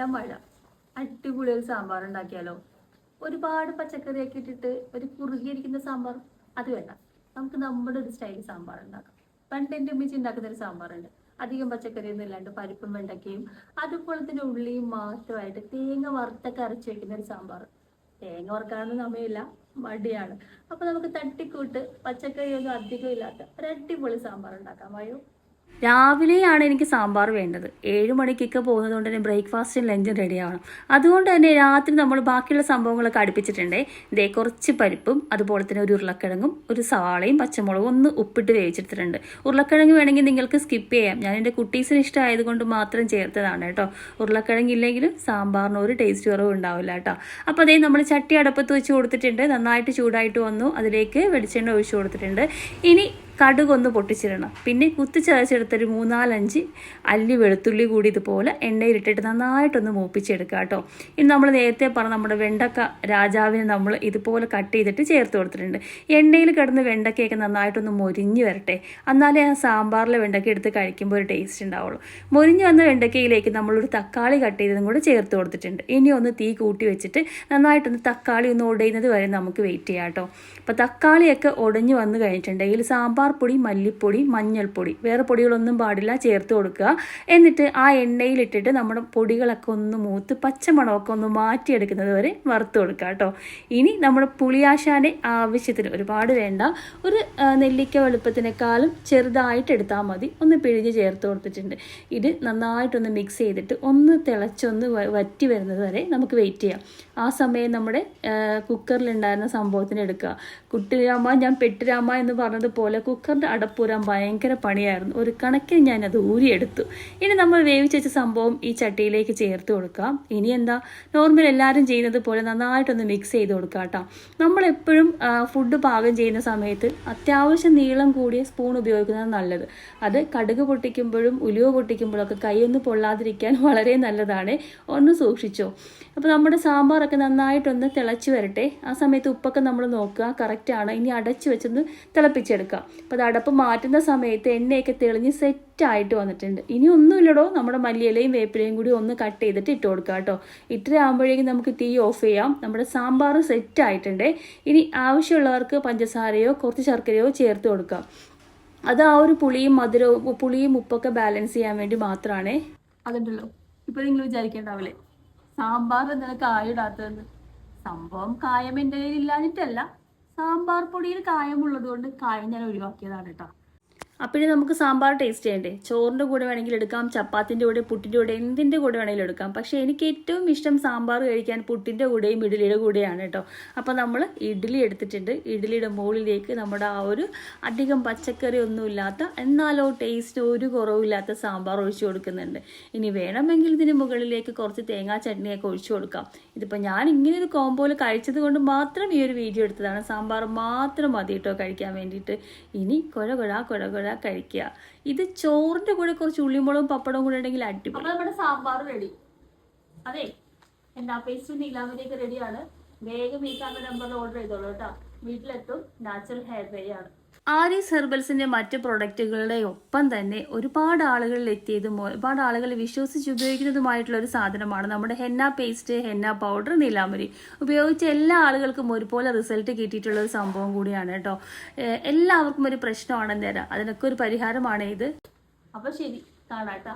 നല്ല മഴ അടിപൊളി ഒരു സാമ്പാർ ഉണ്ടാക്കിയാലോ? ഒരുപാട് പച്ചക്കറിയൊക്കെ ഇട്ടിട്ട് ഒരു കുറുകിയിരിക്കുന്ന സാമ്പാർ അത് വേണ്ട. നമുക്ക് നമ്മുടെ ഒരു സ്റ്റൈൽ സാമ്പാർ ഉണ്ടാക്കാം. പണ്ട് എന്റെ ഉമ്മച്ചി ഉണ്ടാക്കുന്ന ഒരു സാമ്പാറുണ്ട്. അധികം പച്ചക്കറിയൊന്നും ഇല്ലാണ്ട് പരിപ്പും വെണ്ടക്കയും അതുപോലെ തന്നെ ഉള്ളിയും മാത്രമായിട്ട് തേങ്ങ വറുത്തൊക്കെ അരച്ച് വെക്കുന്ന ഒരു സാമ്പാർ. തേങ്ങ വറുക്കാനൊന്നും സമയമില്ല മടിയാണ്. അപ്പൊ നമുക്ക് തട്ടിക്കൂട്ട് പച്ചക്കറിയൊന്നും അധികം ഇല്ലാത്ത ഒരു അടിപൊളി സാമ്പാർ ഉണ്ടാക്കാം. വായോ രാവിലെയാണ് എനിക്ക് സാമ്പാർ വേണ്ടത്. ഏഴ് മണിക്കൊക്കെ പോകുന്നത് കൊണ്ട് തന്നെ ബ്രേക്ക്ഫാസ്റ്റും ലഞ്ചും റെഡി ആവണം അതുകൊണ്ട് തന്നെ രാത്രി നമ്മൾ ബാക്കിയുള്ള സംഭവങ്ങളൊക്കെ അടുപ്പിച്ചിട്ടുണ്ടേ. ഇതേ കുറച്ച് പരിപ്പും അതുപോലെ തന്നെ ഒരു ഉരുളക്കിഴങ്ങും ഒരു സവാളയും പച്ചമുളകും ഒന്ന് ഉപ്പിട്ട് വേവിച്ചെടുത്തിട്ടുണ്ട്. ഉരുളക്കിഴങ്ങ് വേണമെങ്കിൽ നിങ്ങൾക്ക് സ്കിപ്പ് ചെയ്യാം. ഞാൻ എന്റെ കുട്ടീസിന് ഇഷ്ടമായതുകൊണ്ട് മാത്രം ചേർത്തതാണ് കേട്ടോ. ഉരുളക്കിഴങ്ങ് ഇല്ലെങ്കിലും സാമ്പാറിന് ഒരു ടേസ്റ്റ് കുറവ് ഉണ്ടാവില്ല കേട്ടോ. അപ്പോൾ അതേ നമ്മൾ ചട്ടി അടപ്പത്ത് വെച്ച് കൊടുത്തിട്ടുണ്ട്. നന്നായിട്ട് ചൂടായിട്ട് വന്നു. അതിലേക്ക് വെളിച്ചെണ്ണ ഒഴിച്ചു കൊടുത്തിട്ടുണ്ട്. ഇനി കടുകൊന്ന് പൊട്ടിച്ചിടണം. പിന്നെ കുത്തിച്ചതച്ചെടുത്തൊരു മൂന്നാലഞ്ച് അല്ലി വെളുത്തുള്ളി കൂടി ഇതുപോലെ എണ്ണയിലിട്ടിട്ട് നന്നായിട്ടൊന്ന് മൂപ്പിച്ചെടുക്കുക കേട്ടോ. ഇനി നമ്മൾ നേരത്തെ പറഞ്ഞ നമ്മുടെ വെണ്ടക്ക രാജാവിനെ നമ്മൾ ഇതുപോലെ കട്ട് ചെയ്തിട്ട് ചേർത്ത് കൊടുത്തിട്ടുണ്ട്. എണ്ണയിൽ കിടന്ന് വെണ്ടക്കയൊക്കെ നന്നായിട്ടൊന്ന് മൊരിഞ്ഞ് വരട്ടെ. എന്നാലേ ആ സാമ്പാറിലെ വെണ്ടക്ക എടുത്ത് കഴിക്കുമ്പോൾ ഒരു ടേസ്റ്റ് ഉണ്ടാവുള്ളൂ. മൊരിഞ്ഞ് വന്ന വെണ്ടക്കയിലേക്ക് നമ്മളൊരു തക്കാളി കട്ട് ചെയ്തതും കൂടെ ചേർത്ത് കൊടുത്തിട്ടുണ്ട്. ഇനി ഒന്ന് തീ കൂട്ടി വെച്ചിട്ട് നന്നായിട്ടൊന്ന് തക്കാളി ഒന്ന് ഉടയുന്നത് വരെ നമുക്ക് വെയിറ്റ് ചെയ്യാം കേട്ടോ. അപ്പോൾ തക്കാളിയൊക്കെ ഉടഞ്ഞു വന്നു കഴിഞ്ഞിട്ടുണ്ടെങ്കിൽ സാമ്പാർ പൊടി മല്ലിപ്പൊടി മഞ്ഞൾപ്പൊടി. വേറെ പൊടികളൊന്നും പാടില്ല ചേർത്ത് കൊടുക്കുക. എന്നിട്ട് ആ എണ്ണയിലിട്ടിട്ട് നമ്മുടെ പൊടികളൊക്കെ ഒന്ന് മൂത്ത് പച്ചമണമൊക്കെ ഒന്ന് മാറ്റിയെടുക്കുന്നത് വരെ വറുത്ത് കൊടുക്കുക കേട്ടോ. ഇനി നമ്മുടെ പുളിയാശാന്റെ ആവശ്യത്തിന് ഒരുപാട് വേണ്ട. ഒരു നെല്ലിക്ക വെളുപ്പത്തിനേക്കാളും ചെറുതായിട്ട് എടുത്താൽ മതി. ഒന്ന് പിഴിഞ്ഞ് ചേർത്ത് കൊടുത്തിട്ടുണ്ട്. ഇത് നന്നായിട്ടൊന്ന് മിക്സ് ചെയ്തിട്ട് ഒന്ന് തിളച്ചൊന്ന് വറ്റി വരുന്നത് വരെ നമുക്ക് വെയിറ്റ് ചെയ്യാം. ആ സമയം നമ്മുടെ കുക്കറിലുണ്ടായിരുന്ന സംഭവത്തിന് എടുക്കുക. കുട്ടിരാമ ഞാൻ പെട്ടിരാമ എന്ന് പറഞ്ഞതുപോലെ കുക്കറിന്റെ അടപ്പൂരാൻ ഭയങ്കര പണിയായിരുന്നു. ഒരു കണക്കിന് ഞാനത് ഊരിയെടുത്തു. ഇനി നമ്മൾ വേവിച്ച് വെച്ച സംഭവം ഈ ചട്ടിയിലേക്ക് ചേർത്ത് കൊടുക്കാം. ഇനി എന്താ? നോർമൽ എല്ലാവരും ചെയ്യുന്നത് പോലെ നന്നായിട്ടൊന്ന് മിക്സ് ചെയ്ത് കൊടുക്കുക കേട്ടോ. നമ്മളെപ്പോഴും ഫുഡ് പാകം ചെയ്യുന്ന സമയത്ത് അത്യാവശ്യം നീളം കൂടിയ സ്പൂൺ ഉപയോഗിക്കുന്നത് നല്ലത്. അത് കടുക് പൊട്ടിക്കുമ്പോഴും ഉലുവ പൊട്ടിക്കുമ്പോഴൊക്കെ കൈയൊന്ന് പൊള്ളാതിരിക്കാൻ വളരെ നല്ലതാണ്. ഒന്ന് സൂക്ഷിച്ചോ. അപ്പോൾ നമ്മുടെ സാമ്പാറൊക്കെ നന്നായിട്ടൊന്ന് തിളച്ച് വരട്ടെ. ആ സമയത്ത് ഉപ്പൊക്കെ നമ്മൾ നോക്കുക. കറക്റ്റാണ് ഇനി അടച്ച് വെച്ചൊന്ന് തിളപ്പിച്ചെടുക്കുക അപ്പോൾ അത് അടപ്പ് മാറ്റുന്ന സമയത്ത് എണ്ണയൊക്കെ തെളിഞ്ഞ് സെറ്റായിട്ട് വന്നിട്ടുണ്ട്. ഇനി ഒന്നുമില്ലടോ നമ്മുടെ മല്ലിയിലയും വേപ്പിലയും കൂടി ഒന്ന് കട്ട് ചെയ്തിട്ട് ഇട്ട് കൊടുക്കുക കേട്ടോ ഇത്ര ആകുമ്പോഴേക്കും നമുക്ക് തീ ഓഫ് ചെയ്യാം. നമ്മുടെ സാമ്പാർ സെറ്റ് ആയിട്ടുണ്ട് ഇനി ആവശ്യമുള്ളവർക്ക് പഞ്ചസാരയോ കുറച്ച് ശർക്കരയോ ചേർത്ത് കൊടുക്കാം. അത് ആ ഒരു പുളിയും മധുരവും പുളിയും ഉപ്പൊക്കെ ബാലൻസ് ചെയ്യാൻ വേണ്ടി മാത്രമാണ് അതുണ്ടല്ലോ. ഇപ്പൊ നിങ്ങൾ വിചാരിക്കേണ്ടാവില്ലേ? സാമ്പാർ നിനക്ക് കായ ഇടാത്തതെന്ന്. സംഭവം കായം എന്റെ കയ്യിൽ ഇല്ലാഞ്ഞിട്ടല്ല. സാമ്പാർ പൊടിയിൽ കായമുള്ളത് കൊണ്ട് കായം ഞാൻ ഒഴിവാക്കിയതാണ് കേട്ടോ. അപ്പോഴേ നമുക്ക് സാമ്പാർ ടേസ്റ്റ് ചെയ്യണ്ടേ? ചോറിന്റെ കൂടെ വേണമെങ്കിൽ എടുക്കാം ചപ്പാത്തിന്റെ കൂടെ പുട്ടിന്റെ കൂടെ എന്തിന്റെ കൂടെ വേണമെങ്കിലും എടുക്കാം. പക്ഷേ എനിക്ക് ഏറ്റവും ഇഷ്ടം സാമ്പാർ കഴിക്കാൻ പുട്ടിന്റെ കൂടെയും ഇഡ്ഡലിയുടെ കൂടെയാണ് കേട്ടോ. അപ്പോൾ നമ്മൾ ഇഡ്ഡലി എടുത്തിട്ടുണ്ട്. ഇഡ്ഡലിയുടെ മുകളിലേക്ക് നമ്മുടെ ആ ഒരു അധികം പച്ചക്കറി ഒന്നും ഇല്ലാത്ത എന്നാലോ ടേസ്റ്റ് ഒരു കുറവില്ലാത്ത സാമ്പാർ ഒഴിച്ചു കൊടുക്കുന്നുണ്ട്. ഇനി വേണമെങ്കിൽ ഇതിന് മുകളിലേക്ക് കുറച്ച് തേങ്ങാ ചട്നിയൊക്കെ ഒഴിച്ചു കൊടുക്കാം. ഇതിപ്പോൾ ഞാൻ ഇങ്ങനെ ഒരു കോമ്പോയിൽ കഴിച്ചത് കൊണ്ട് മാത്രം ഈ ഒരു വീഡിയോ എടുത്തതാണ്. സാമ്പാർ മാത്രം മതി കഴിക്കാൻ വേണ്ടിയിട്ട്. ഇനി കുഴ കുഴ കുഴ കുഴ കഴിക്കുക. ഇത് ചോറിന്റെ കൂടെ കുറച്ച് ഉള്ളിമുളകും പപ്പടവും കൂടെ ഉണ്ടെങ്കിൽ അടിപൊളി. നമ്മുടെ സാമ്പാർ റെഡി അതെ എന്താ പേസ്റ്റ് നീലാമരിയൊക്കെ റെഡിയാണ് വേഗം ഈ കാണുന്ന നമ്പറിൽ ഓർഡർ ചെയ്തോളൂ കേട്ടോ. വീട്ടിലെത്തും നാച്ചുറൽ ഹെയർ വേ ആണ്. ആരീസ് ഹെർബൽസിന്റെ മറ്റ് പ്രൊഡക്റ്റുകളുടെ ഒപ്പം തന്നെ ഒരുപാട് ആളുകളിൽ എത്തിയതും ഒരുപാട് ആളുകൾ വിശ്വസിച്ച് ഉപയോഗിക്കുന്നതുമായിട്ടുള്ള ഒരു സാധനമാണ് നമ്മുടെ ഹെന്ന പേസ്റ്റ് ഹെന്ന പൗഡർ നീലാമരി ഉപയോഗിച്ച എല്ലാ ആളുകൾക്കും ഒരുപോലെ റിസൾട്ട് കിട്ടിയിട്ടുള്ള ഒരു സംഭവം കൂടിയാണ് കേട്ടോ. എല്ലാവർക്കും ഒരു പ്രശ്നമാണെന്ന് തരാം. അതിനൊക്കെ ഒരു പരിഹാരമാണ് ഇത്. അപ്പൊ ശരി കാണാട്ടാ